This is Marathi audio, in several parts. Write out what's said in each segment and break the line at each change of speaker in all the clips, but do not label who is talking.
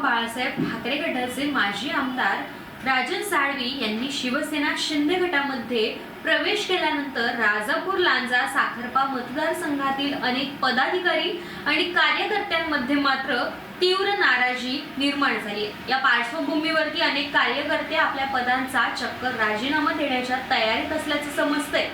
बाळासाहेब ठाकरे गटाचे माजी आमदार राजन साळवी यांनी शिवसेना शिंदे गटामध्ये प्रवेश केल्यानंतर राजापूर लांजा साखरपा मतदारसंघातील अनेक पदाधिकारी आणि कार्यकर्त्यांमध्ये मात्र तीव्र नाराजी निर्माण झाली आहे. या पार्श्वभूमीवरती अनेक कार्यकर्ते आपल्या पदांचा चक्कर राजीनामा देण्याच्या तयारीत असल्याचं समजतंय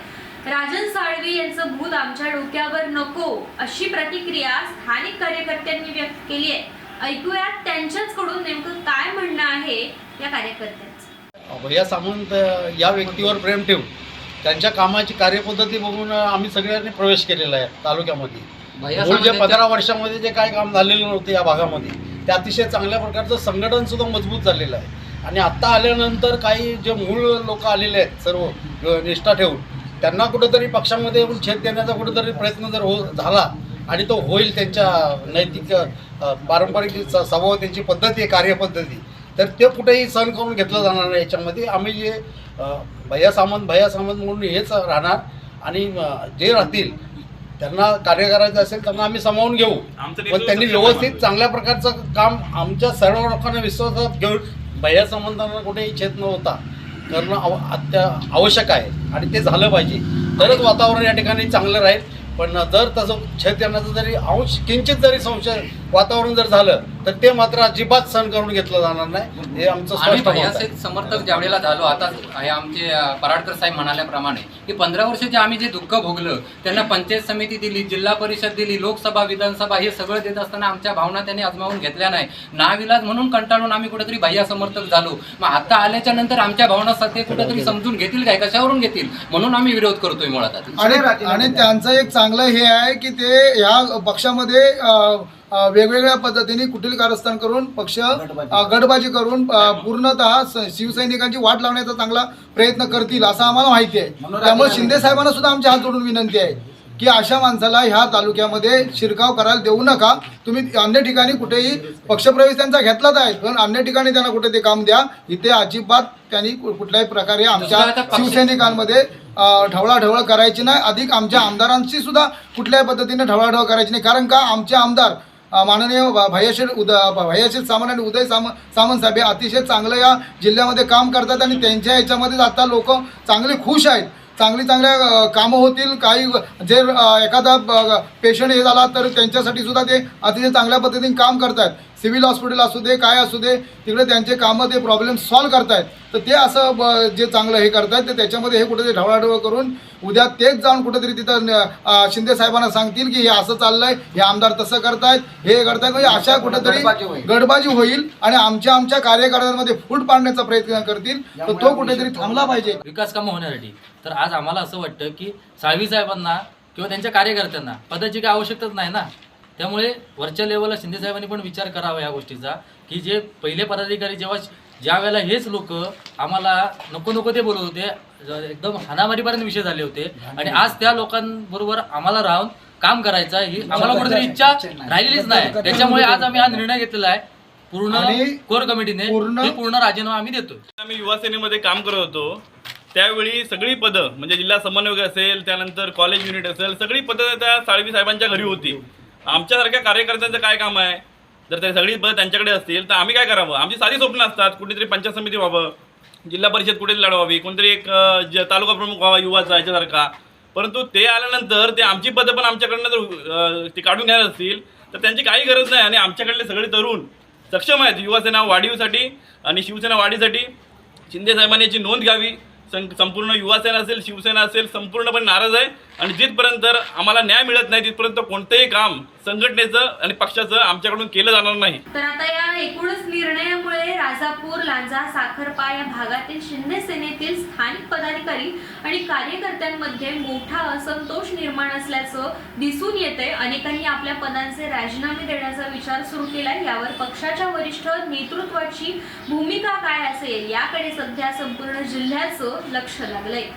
राजन साळवी यांचं भूत आमच्या डोक्यावर नको अशी प्रतिक्रिया स्थानिक कार्यकर्त्यांनी व्यक्त केली आहे ऐकूयात त्यांच्याचकडून नेमकं काय म्हणणं आहे या कार्यकर्त्यांचं.
भैया सामंत या व्यक्तीवर प्रेम ठेवून त्यांच्या कामाची कार्यपद्धती बघून आम्ही सगळ्यांनी प्रवेश केलेला आहे तालुक्यामध्ये. जे पंधरा वर्षामध्ये जे काय काम झालेलं नव्हतं या भागामध्ये ते अतिशय चांगल्या प्रकारचं संघटन सुद्धा मजबूत झालेलं आहे. आणि आत्ता आल्यानंतर काही जे मूळ लोक आलेले आहेत सर्व निष्ठा ठेवून त्यांना कुठंतरी पक्षामध्ये येऊन छेद देण्याचा कुठंतरी प्रयत्न जर हो झाला आणि तो होईल त्यांच्या नैतिक पारंपरिक स्वभाव त्यांची पद्धती आहे कार्यपद्धती. तर ते कुठेही सहन करून घेतलं जाणार नाही याच्यामध्ये. आम्ही जे भैया सामंत भैया सामंत म्हणून हेच राहणार आणि जे राहतील त्यांना कार्य करायचं असेल त्यांना आम्ही सामावून घेऊ. पण त्यांनी व्यवस्थित चांगल्या प्रकारचं काम आमच्या सर्व लोकांना विश्वासात घेऊन भैया संबंधांना कुठेही छेद न होता करणं आव अत्या आवश्यक आहे आणि ते झालं पाहिजे. तरच वातावरण या ठिकाणी चांगलं राहील. पण जर तसं छेद जरी अंश किंचित जरी संशय वातावरण जर झालं तर ते मात्र अजिबात सहन करून घेतलं जाणार नाही. हे आमचं
आम्ही
स्पष्ट मत आहे.
भैयाचे समर्थक ज्यावेळेला झालो आता हे आमचे अं, पराडकर साहेब म्हणाल्याप्रमाणे की पंधरा वर्षाचे आम्ही जे दुःख भोगलं त्यांना पंचायत समिती दिली जिल्हा परिषद दिली लोकसभा विधानसभा हे सगळं देत असताना आमच्या भावना त्यांनी अजमावून घेतल्या नाही. नाविलाज म्हणून कंटाळून आम्ही कुठेतरी भैया समर्थक झालो. मग आता आल्याच्यानंतर आमच्या भावना सध्या कुठेतरी समजून घेतील काय? कशावरून घेतील? म्हणून आम्ही विरोध करतोय मुळात आता.
आणि आणि त्यांचं एक चांगलं हे आहे की ते ह्या पक्षामध्ये अ, वेगवेगळ्या पद्धतीने कुटील कारस्थान करून पक्ष गटबाजी. करून पूर्णतः शिवसैनिकांची वाट लावण्याचा चांगला प्रयत्न करतील असं आम्हाला माहिती आहे. त्यामुळे शिंदे साहेबांना सुद्धा आमच्या हात जोडून विनंती आहे की अशा माणसाला ह्या तालुक्यामध्ये शिरकाव करायला देऊ नका. तुम्ही अन्य ठिकाणी कुठेही पक्षप्रवेश त्यांचा घेतलाच आहे पण अन्य ठिकाणी त्यांना कुठे ते काम द्या. इथे अजिबात त्यांनी कुठल्याही प्रकारे आमच्या शिवसैनिकांमध्ये ढवळाढवळ करायची नाही. अधिक आमच्या आमदारांची सुद्धा कुठल्याही पद्धतीने ढवळाढवळ करायची नाही. कारण का? आमचे आमदार माननीय भ- उद भ- सामंत आणि उदय साम सामंत साहेब हे अतिशय चांगलं या जिल्ह्यामध्ये काम करतात आणि त्यांच्या याच्यामध्येच आता लोक चांगले खुश आहेत. चांगली चांगल्या कामं होतील काही जे एखादा पेशंट हे झाला तर त्यांच्यासाठी सुद्धा ते अतिशय चांगल्या पद्धतीने काम करतात सिव्हिल हॉस्पिटल असू दे काय असू दे तिकडे त्यांचे कामं ते प्रॉब्लेम सॉल्व्ह करतायत. तर ते असं जे चांगलं हे करतायत तर त्याच्यामध्ये हे कुठेतरी ढवळाढवळ करून उद्या तेच जाऊन कुठेतरी तिथं शिंदे साहेबांना सांगतील की हे असं चाललंय हे आमदार तसं करतायत हे करतायत म्हणजे अशा कुठेतरी गडबाजी होईल. आणि आमच्या आमच्या कार्यकर्त्यांमध्ये फूट पाडण्याचा प्रयत्न करतील तर तो कुठेतरी थांबला पाहिजे.
विकास कामं होण्यासाठी. तर आज आम्हाला असं वाटतं की साळवी साहेबांना किंवा त्यांच्या कार्यकर्त्यांना पदाची काही आवश्यकताच नाही ना? त्यामुळे वरच्या लेवलला शिंदे साहेबांनी पण विचार करावा या गोष्टीचा की जे पहिले पदाधिकारी जेव्हा ज्या वेळेला हेच लोक आम्हाला नको नको ते बोलत होते एकदम हानामारीपर्यंत विषय झाले होते. आणि आज त्या लोकांबरोबर आम्हाला राहून काम करायचा ही आम्हाला कुठेतरी इच्छा राहिलेलीच नाही. त्याच्यामुळे आज आम्ही हा निर्णय घेतलेला आहे. पूर्ण
आणि
कोर कमिटीने
पूर्ण-
हे पूर्ण राजीनामा आम्ही देतोय.
आम्ही युवा सेनेमध्ये काम करत होतो. त्यावेळी सगळी पदं म्हणजे जिल्हा समन्वयक असेल त्यानंतर कॉलेज युनिट असेल सगळी पदं त्या साळवी साहेबांच्या घरी होती. आमच्यासारख्या कार्यकर्त्यांचं काय काम आहे? जर ते सगळी पदं त्यांच्याकडे असतील तर आम्ही काय करावं? आमची सारी स्वप्न असतात कुठेतरी पंचायत समिती व्हावं जिल्हा परिषद कुठेतरी लढवावी कोणतरी एक ज- तालुका प्रमुख व्हावा युवाचा याच्यासारखा. परंतु ते आल्यानंतर ते आमची पदं पण आमच्याकडनं जर ते काढून घेणार असतील तर त्यांची काही गरज नाही आणि आमच्याकडले सगळे तरुण सक्षम आहेत. युवासेना वाढीसाठी आणि शिवसेना वाढीसाठी शिंदे साहेबांनी याची नोंद घ्यावी. सं संपूर्ण युवासेना असेल शिवसेना असेल संपूर्णपणे नाराज आहे. आणि जिथपर्यंत आम्हाला न्याय मिळत नाही तिथपर्यंत कोणतंही काम संघटनेचं आणि पक्षाचं आमच्याकडून केलं जाणार नाही.
तर आता या एकूणच निर्णयामुळे राजापूर लांजा साखरपा या भागातील शिंदे सेनेतील स्थानिक पदाधिकारी आणि कार्यकर्त्यांमध्ये मोठा असंतोष निर्माण असल्याचं दिसून येते अनेकांनी आपल्या पदांचे राजीनामे देण्याचा विचार सुरू केला यावर पक्षाच्या वरिष्ठ नेतृत्वाची भूमिका काय असेल याकडे सध्या संपूर्ण जिल्ह्याचं लक्ष लागलंय.